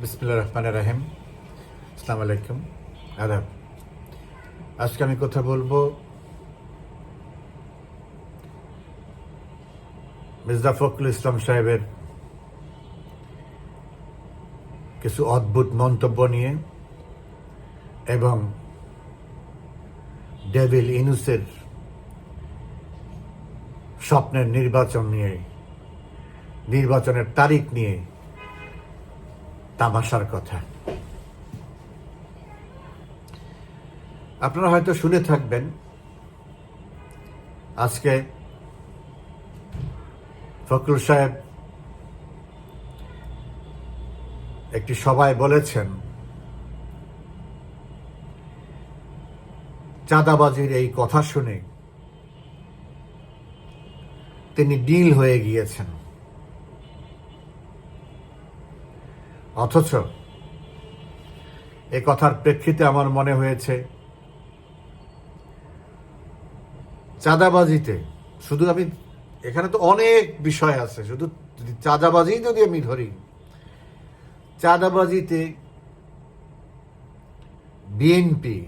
বিসমিল্লা রহমান রাহিম। আসসালামু আলাইকুম আদাব। আজকে আমি কথা বলব মির্জা ফখরুল ইসলাম সাহেবের কিছু অদ্ভুত মন্তব্য নিয়ে এবং ডেভিল ইনুসের স্বপ্নের নির্বাচন নিয়ে, নির্বাচনের তারিখ নিয়ে তামাশার কথা। আপনারা হয়তো শুনে থাকবেন, আজকে ফখরুল সাহেব একটি সভায় বলেছেন, চাঁদাবাজির এই কথা শুনে তিনি ডিল হয়ে গিয়েছেন। অথচ এ কথার প্রেক্ষিতে আমার মনে হয়েছে, চাঁদাবাজিতে শুধু আমি, এখানে তো অনেক বিষয় আছে, শুধু চাঁদাবাজি যদি আমি ধরি, চাঁদাবাজিতে বিএনপি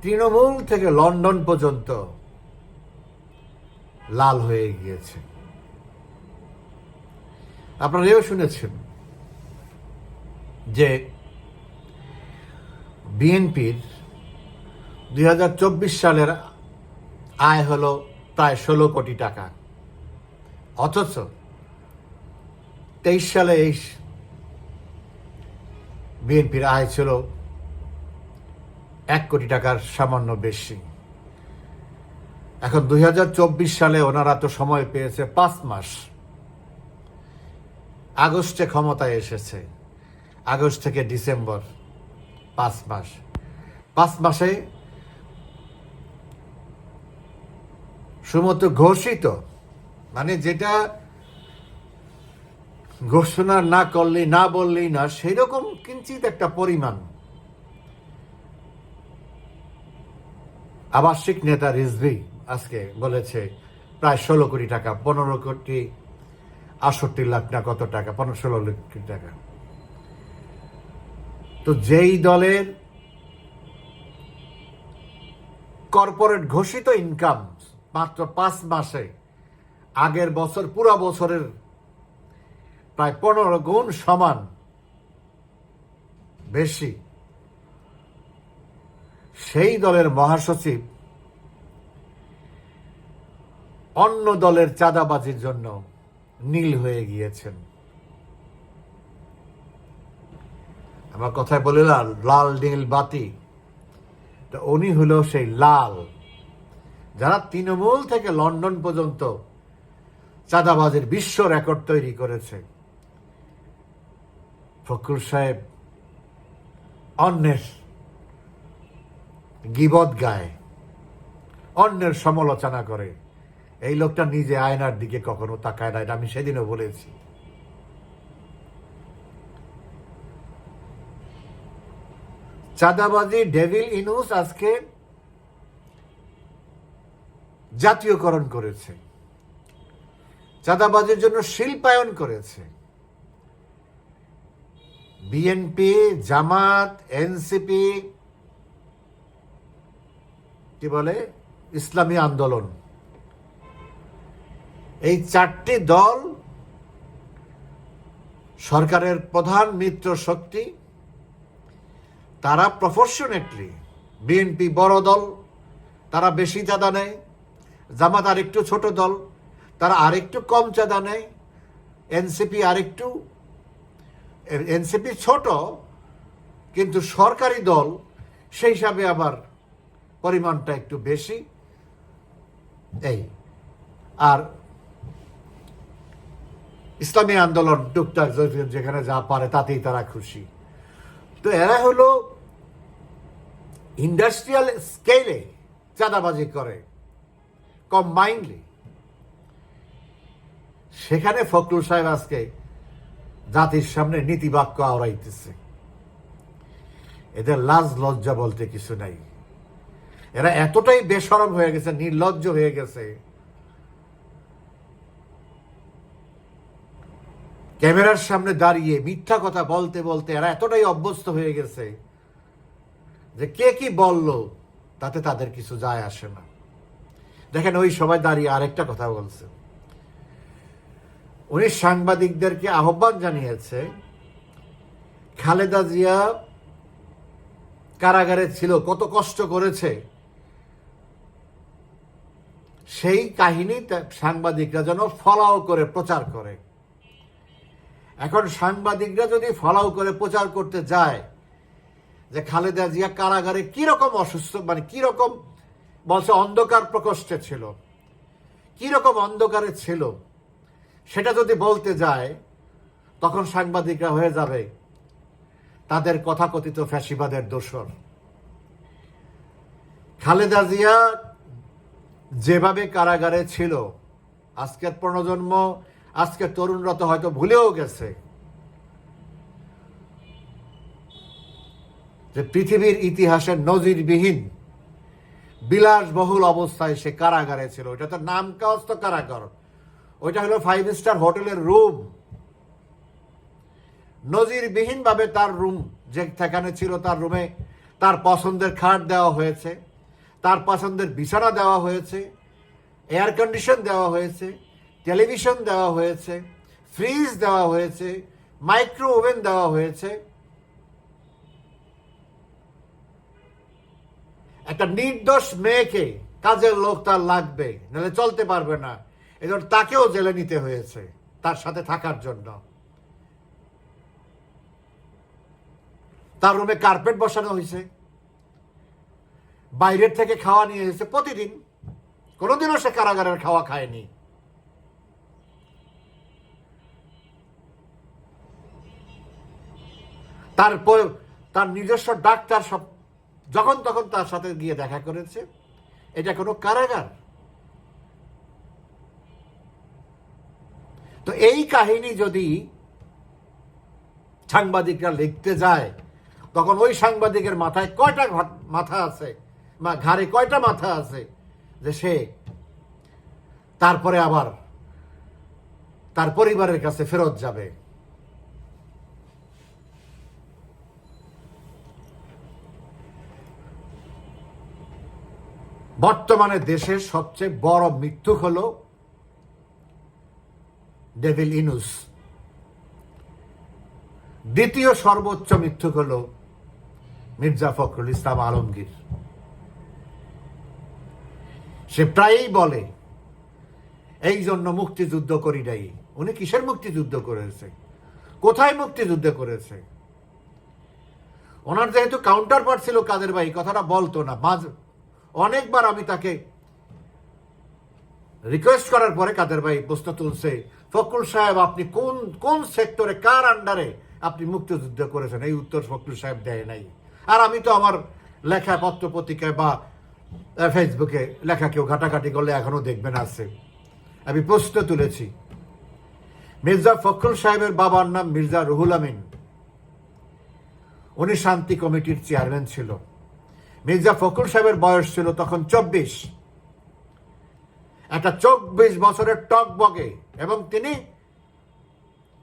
তৃণমূল থেকে লন্ডন পর্যন্ত লাল হয়ে গিয়েছে। আপনারা এও শুনেছেন। যে বিএনপির দুই হাজার চব্বিশ সালের আয় হলো প্রায় ষোলো কোটি টাকা। অথচ তেইশ সালে এই বিএনপির আয় ছিল এক কোটি টাকার সামান্য বেশি। এখন দুই হাজার চব্বিশ সালে ওনারা তো সময় পেয়েছে পাঁচ মাস। আগস্টে ক্ষমতায় এসেছে। আগস্ট থেকে ডিসেম্বর, পাঁচ মাস। পাঁচ মাসে শুধুমাত্র ঘোষিত মানে যেটা ঘোষণা না করলে, না বললেই না সেই রকম কিঞ্চিত একটা পরিমাণ আবাসিক নেতা রিজভি আজকে বলেছে, প্রায় ষোলো কোটি টাকা, পনেরো কোটি আটষট্টি লাখ না কত টাকা, পনেরো ষোলো কোটি টাকা। তো যেই দলের কর্পোরেট ঘোষিত ইনকাম মাত্র পাঁচ মাসে, আগের বছর, পুরো বছরের প্রায় পনেরো গুণ সমান বেশি, সেই দলের মহাসচিব অন্য দলের চাঁদাবাজির জন্য নীল হয়ে গিয়েছেন। আমার কথায় বলে লাল লাল নীল বাতি। তো উনি হলো সেই লাল, যারা তৃণমূল থেকে লন্ডন পর্যন্ত চাঁদাবাজের বিশ্ব রেকর্ড তৈরি করেছে। ফখরুল সাহেব অন্যের গিবদ গায়, অন্যের সমালোচনা করে। এই লোকটা নিজে আয়নার দিকে কখনো তাকায় না এটা আমি সেদিনও বলেছি। চাঁদাবাজি ডেভিল ইনুস আজকে জাতীয়করণ করেছে। চাঁদাবাজির জন্য শিল্পায়ন করেছে। বিএনপি জামাত এনসিপি কি বলে? ইসলামী আন্দোলন। এই চারটি দল সরকারের প্রধান মিত্র শক্তি তারা প্রফরশনেটলি বিএনপি বড় দল, তারা বেশি চাঁদা নেয়, জামাত আরেকটু ছোট দল, তারা আরেকটু কম চাঁদা নেয় এনসিপি আরেকটু এনসিপি ছোট, কিন্তু সরকারি দল সেই হিসাবে আবার পরিমাণটা একটু বেশি। এই, আর ইসলামী আন্দোলন টুকটাক যেখানে যা পারে তাতেই তারা খুশি। তো এরা হলো ইন্ডাস্ট্রিয়াল স্কেলে চাঁদাবাজি করে কম্বাইন্ডলি সেখানে ফখরুল সাহেব আজকে জাতির সামনে নীতিবাক্য আওড়াইতেছে। এদের লাজ লজ্জা বলতে কিছু নাই। এরা এতটাই বেসরম হয়ে গেছে, নির্লজ্জ হয়ে গেছে। ক্যামেরার সামনে দাঁড়িয়ে মিথ্যা কথা বলতে বলতে এরা এতটাই অভ্যস্ত হয়ে গেছে যে কে কি বলল, তাতে তাদের কিছু যায় আসে না। দেখেন, ওই সবাই দাঁড়িয়ে আরেকটা কথা বলছে। উনি সাংবাদিকদেরকে আহ্বান জানিয়েছে, খালেদা জিয়া কারাগারে ছিল, কত কষ্ট করেছে। সেই কাহিনী সাংবাদিকরা যেন ফলাও করে প্রচার করে। এখন সাংবাদিকরা যদি ফলাও করে প্রচার করতে যায় যে খালেদা জিয়া কারাগারে কীরকম অসুস্থ মানে কীরকম বলছে অন্ধকার প্রকোষ্ঠে ছিল, কীরকম অন্ধকারে ছিল, সেটা যদি বলতে যায়, তখন সাংবাদিকরা হয়ে যাবে তাদের কথাকথিত ফ্যাসিবাদের দোষর। খালেদা জিয়া যেভাবে কারাগারে ছিল, আজকের প্রণজন্ম আজকের তরুণরা তো হয়তো ভুলেও গেছে। যে পৃথিবীর ইতিহাসে নজিরবিহীন বিলাসবহুল অবস্থায় সে কারাগারে ছিল। ওইটা তো নাম কাস্ত কারাগার। ওইটা হলো ফাইভ স্টার হোটেলের রুম নজিরবিহীন ভাবে তার রুম যে সেখানে ছিল তার রুমে তার পছন্দের খাট দেওয়া হয়েছে, তার পছন্দের বিছানা দেওয়া হয়েছে এয়ার কন্ডিশন দেওয়া হয়েছে টেলিভিশন দেওয়া হয়েছে ফ্রিজ দেওয়া হয়েছে মাইক্রো ওভেন দেওয়া হয়েছে একটা নির্দোষ মেয়েকে কাজের লোক তার লাগবে, নাহলে চলতে পারবে না। এজন্য তাকেও জেলে নিতে হয়েছে, তার সাথে থাকার জন্য। তার রুমে কার্পেট বসানো হয়েছে। বাইরের থেকে খাওয়া নিয়ে এসেছে প্রতিদিন। কোনোদিনও সে কারাগারের খাওয়া খায়নি। তার নিজস্ব ডাক্তার সব যখন তখন তার সাথে গিয়ে দেখা করেছে। এটা কোনো কারাগার। তো এই কাহিনী যদি সাংবাদিকরা লিখতে যায়, তখন ওই সাংবাদিকের মাথায় কয়টা মাথা আছে, বা ঘাড়ে কয়টা মাথা আছে, যে সে তারপরে আবার তার পরিবারের কাছে ফেরত যাবে। বর্তমানে দেশের সবচেয়ে বড় মৃত্যু হল ডেভিল ইনুস। দ্বিতীয় সর্বোচ্চ মৃত্যু হল মির্জা ফখরুল ইসলাম আলমগীর। সে প্রায়ই বলে, এই জন্য মুক্তিযুদ্ধ করি নাই। উনি কিসের মুক্তিযুদ্ধ করেছে? কোথায় মুক্তিযুদ্ধ করেছে? ওনার যেহেতু কাউন্টার পার্ট ছিল কাদের ভাই কথাটা বলতো না। মাঝ অনেকবার আমি তাকে রিকোয়েস্ট করার পরে কাদের ভাই প্রশ্ন তুলছে, ফখরুল সাহেব, আপনি কোন কোন সেক্টরে কার আন্ডারে আপনি মুক্তিযুদ্ধ করেছেন? এই উত্তর ফখরুল সাহেব দেয় নাই। আর আমি তো আমার লেখা পত্র পত্রিকায় বা ফেসবুকে লেখা কেউ ঘাটাঘাটি করলে এখনও দেখবেন আছে। আমি প্রশ্ন তুলেছি, মির্জা ফখরুল সাহেবের বাবার নাম মির্জা রুহুল আমিন। উনি শান্তি কমিটির চেয়ারম্যান ছিল। মির্জা ফখরুল সাহেবের বয়স ছিল তখন চব্বিশ। একটা চব্বিশ বছরের টক বগে এবং তিনি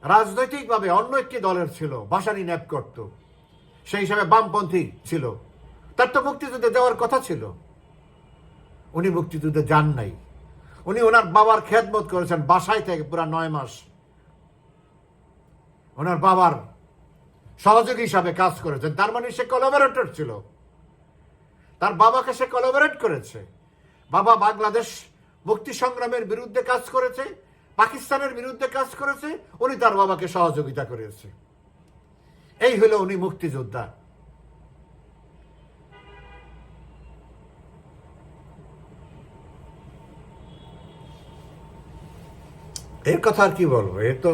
রাজনৈতিকভাবে অন্য একটি দলের ছিল, বাসানি ন্যাপ করত। সেই হিসাবে বামপন্থী ছিল। তার তো মুক্তিযুদ্ধে যাওয়ার কথা ছিল। উনি মুক্তিযুদ্ধে যান নাই। উনি ওনার বাবার খেদমত করেছেন বাসায় থেকে পুরা নয় মাস। ওনার বাবার সহযোগী হিসাবে কাজ করেছেন। তার মানে সে কোলাবোরেটর ছিল। তার বাবাকে সে কোলাবোরেট করেছে। বাবা বাংলাদেশ মুক্তি সংগ্রামের বিরুদ্ধে কাজ করেছে, পাকিস্তানের বিরুদ্ধে কাজ করেছে, উনি তার বাবাকে সহযোগিতা করেছে। এই হলো উনি মুক্তিযোদ্ধা। এর কথা আর কি বলব? এ তো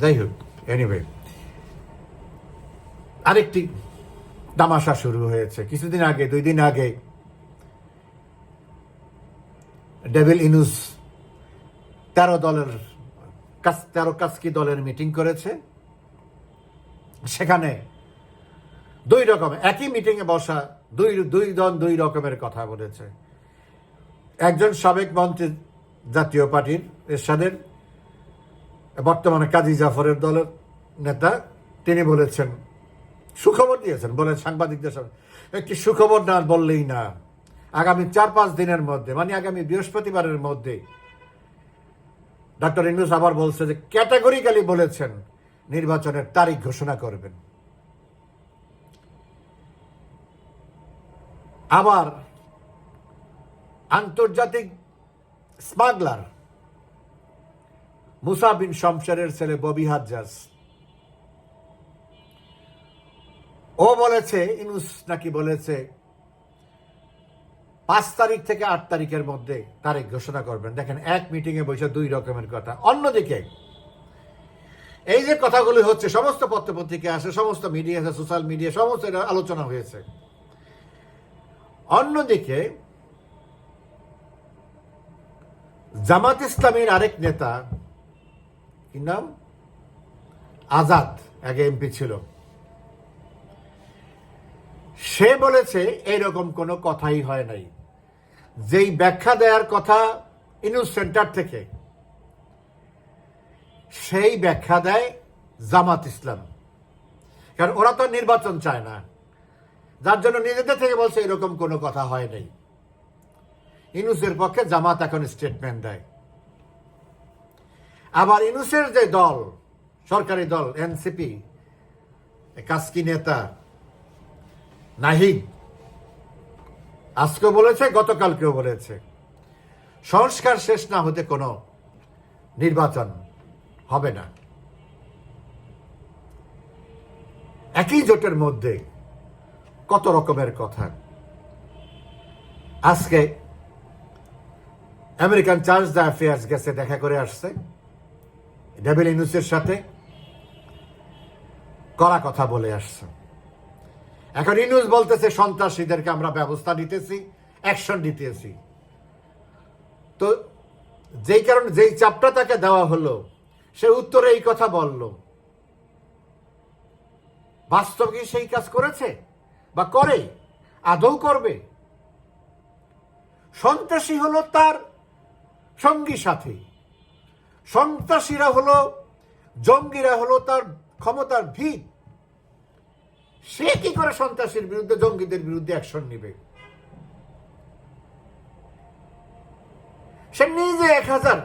যাই হোক এনিওয়ে আরেকটি তামাশা শুরু হয়েছে। কিছুদিন আগে, দুই দিন আগে, ডেভিল ইনুস তেরো দলের কাস, তেরো কাসকি দলের মিটিং করেছে। সেখানে দুই রকম, একই মিটিংয়ে বসা দুই দুই দল দুই রকমের কথা বলেছে। একজন সাবেক মন্ত্রী জাতীয় পার্টির এরশাদের, বর্তমানে কাজী জাফরের দলের নেতা, তিনি বলেছেন সুখবর দিয়েছেন বলে সাংবাদিকদের সামনে একটি সুখবর না বললেই না। আগামী চার পাঁচ দিনের মধ্যে মানে আগামী বৃহস্পতিবারের মধ্যে, ডক্টর ইন্ডুস আবার বলছে যে, ক্যাটাগরিক্যালি বলেছেন, নির্বাচনের তারিখ ঘোষণা করবেন। আবার আন্তর্জাতিক স্মাগলার মুসা বিন শমশেরের ছেলে ববি হাজ্জাজ ও বলেছে, ইনুস নাকি বলেছে, পাঁচ তারিখ থেকে আট তারিখের মধ্যে তারিখ ঘোষণা করবেন। দেখেন, এক মিটিংয়ে বসে দুই রকমের কথা। অন্যদিকে, এই যে কথাগুলি হচ্ছে, সমস্ত পত্রপত্রিকা আছে সমস্ত মিডিয়া আছে সোশ্যাল মিডিয়া সমস্ত আলোচনা হয়েছে। অন্যদিকে, জামাত ইসলামের আরেক নেতা, কি নাম? আজাদ আগে এমপি ছিল। সে বলেছে, এইরকম কোনো কথাই হয় নাই। যেই ব্যাখ্যা দেওয়ার কথা ইনুস সেন্টার থেকে, সেই ব্যাখ্যা দেয় জামাত ইসলাম। কারণ ওরা তো নির্বাচন চায় না। যার জন্য নিজেদের থেকে বলছে এরকম কোনো কথা হয় নাই। ইনুসের পক্ষে জামাত এখন স্টেটমেন্ট দেয়। আবার ইনুসের যে দল, সরকারি দল, এনসিপি কাস্কি নেতা নাহিদ আজকে বলেছে, গতকালকেও বলেছে। সংস্কার শেষ না হতে কোনো নির্বাচন হবে না। একই জোটের মধ্যে কত রকমের কথা। আজকে আমেরিকান চার্জ দ্য অ্যাফেয়ার্স গেছে, দেখা করে আসছে। ডেভিল ইনুসের সাথে কড়া কথা বলে আসছে। এখন ইনুস বলতেছে, সন্ত্রাসীদেরকে আমরা ব্যবস্থা নিতেছি অ্যাকশন নিতেছি। তো যেই কারণে, যেই চাপটা তাকে দেওয়া হলো, সে উত্তরে এই কথা বলল। বাস্তব কি সেই কাজ করেছে? বা করে? আদৌ করবে? সন্ত্রাসী হলো তার সঙ্গী সাথী। সন্ত্রাসীরা হলো, জঙ্গিরা হলো তার ক্ষমতার ভিত। সে কি করে সন্ত্রাসীর বিরুদ্ধে, জঙ্গিদের বিরুদ্ধে অ্যাকশন নিবে? সে নিজে এক হাজার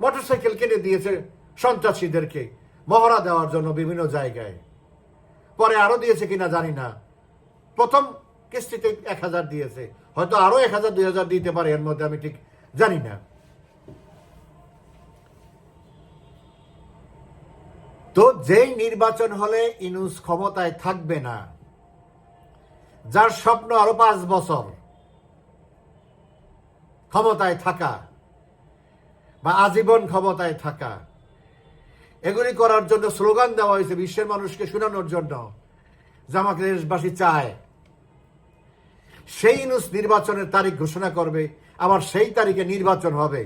মোটরসাইকেল কিনে দিয়েছে সন্ত্রাসীদেরকে, মহড়া দেওয়ার জন্য বিভিন্ন জায়গায়। পরে আরও দিয়েছে কিনা জানি না। প্রথম কিস্তিতে এক হাজার দিয়েছে। হয়তো আরও এক হাজার, দুই হাজার দিতে পারে, এর মধ্যে আমি ঠিক জানি না। তো যেই নির্বাচন হলে ইনুস ক্ষমতায় থাকবে না, যার স্বপ্ন আরও পাঁচ বছর ক্ষমতায় থাকা বা আজীবন ক্ষমতায় থাকা, এগুলি করার জন্য স্লোগান দেওয়া হয়েছে বিশ্বের মানুষকে শোনানোর জন্য, যে আমাকে দেশবাসী চায়। সেই ইনুস নির্বাচনের তারিখ ঘোষণা করবে, আবার সেই তারিখে নির্বাচন হবে।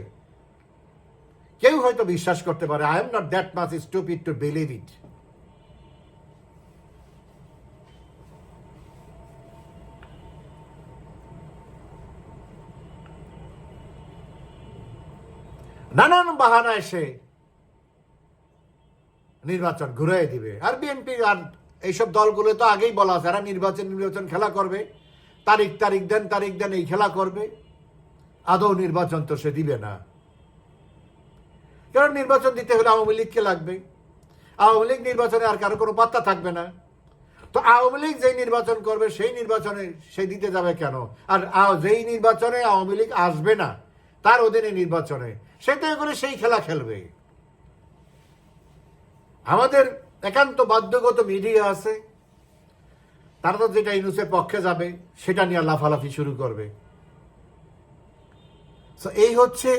কেউ হয়তো বিশ্বাস করতে পারে I am not that much stupid to to believe it নানান বাহানা এসে নির্বাচন ঘুরে দিবে। আর বিএনপি আর এইসব দলগুলো তো আগেই বলা আছে, এরা নির্বাচন নির্বাচন খেলা করবে। তারিখ তারিখ দেন তারিখ দেন এই খেলা করবে। আদৌ নির্বাচন তো সে দিবে না। কারণ নির্বাচন দিতে হলে আওয়ামী লীগকে লাগবে আওয়ামী লীগ নির্বাচনে আর কারও কোনো পাত্তা থাকবে না। তো আওয়ামী লীগ যেই নির্বাচন করবে, সেই নির্বাচনে সে দিতে যাবে কেন? আর যেই নির্বাচনে আওয়ামী লীগ আসবে না, তার অধীনে নির্বাচনে, সে তো করে সেই খেলা খেলবে। আমাদের একান্ত বাধ্যগত মিডিয়া আছে। তারা তো যেটা ইনুসের পক্ষে যাবে, সেটা নিয়ে লাফালাফি শুরু করবে। এই হচ্ছে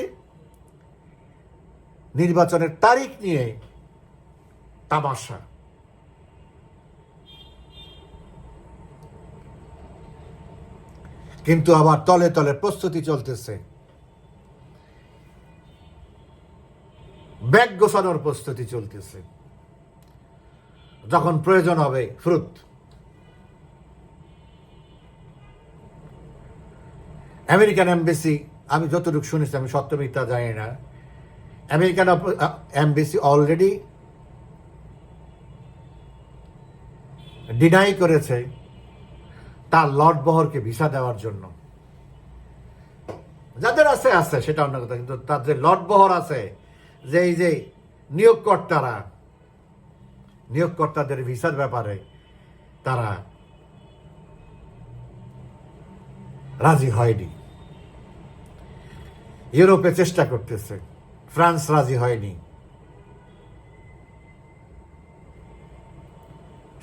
নির্বাচনের তারিখ নিয়ে তামাশা। কিন্তু আবার তলে তলে প্রস্তুতি চলতেছে। ব্যাগ গোছানোর প্রস্তুতি চলতেছে। যখন প্রয়োজন হবে ফ্রুত আমেরিকান এমবেসি, আমি যতটুকু শুনেছি, আমি সত্য মিথ্যা জানি না। আমেরিকান এমবিসি অলরেডি ডিনাই করেছে তার লর্ড বহরকে ভিসা দেওয়ার জন্য। যাদের আছে আছে, সেটা অন্য কথা, কিন্তু তার যে লর্ড বহর আছে, যে এই যে নিয়োগকর্তারা, নিয়োগকর্তাদের ভিসার ব্যাপারে তারা রাজি হয়নি। ইউরোপে চেষ্টা করতেছে। ফ্রান্স রাজি হয়নি।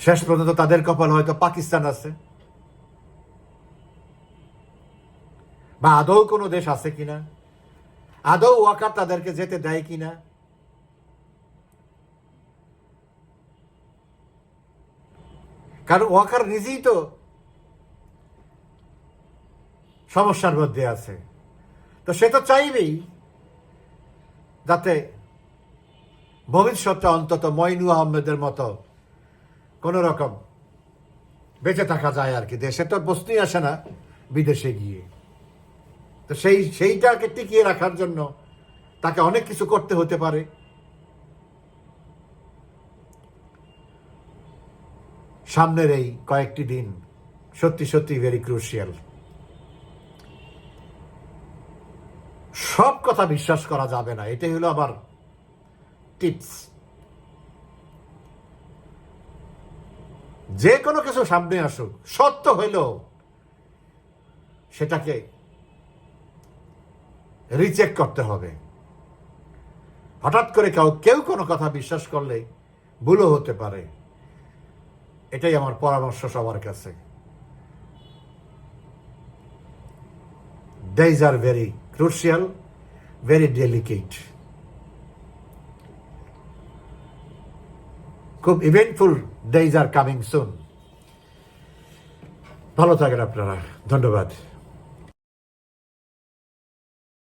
শেষ পর্যন্ত তাদের কপাল হয়তো পাকিস্তান আছে। বা আদৌ কোনো দেশ আছে কিনা? আদৌ ওয়াকার তাদেরকে যেতে দেয় কিনা? কারণ ওয়াকার নিজেই তো সমস্যার মধ্যে আছে। তো সে তো চাইবেই যাতে ভবিষ্যৎটা অন্তত মইনু আহমেদের মতো কোন রকম বেঁচে থাকা যায় আর কি। দেশে তো বসতেই আসে না, বিদেশে গিয়ে। তো সেই, সেইটাকে টিকিয়ে রাখার জন্য তাকে অনেক কিছু করতে হতে পারে। সামনের এই কয়েকটি দিন সত্যি সত্যি ভেরি ক্রুশিয়াল সব কথা বিশ্বাস করা যাবে না। এটাই হলো আবার টিপস যে কোনো কিছু সামনে আসুক, সত্য হইলেও সেটাকে রিচেক করতে হবে। হঠাৎ করে কেউ কেউ কোনো কথা বিশ্বাস করলে ভুলও হতে পারে। এটাই আমার পরামর্শ সবার কাছে। Days are very crucial, very delicate. খুব eventful days are coming soon ভালো থাকেন আপনারা। ধন্যবাদ।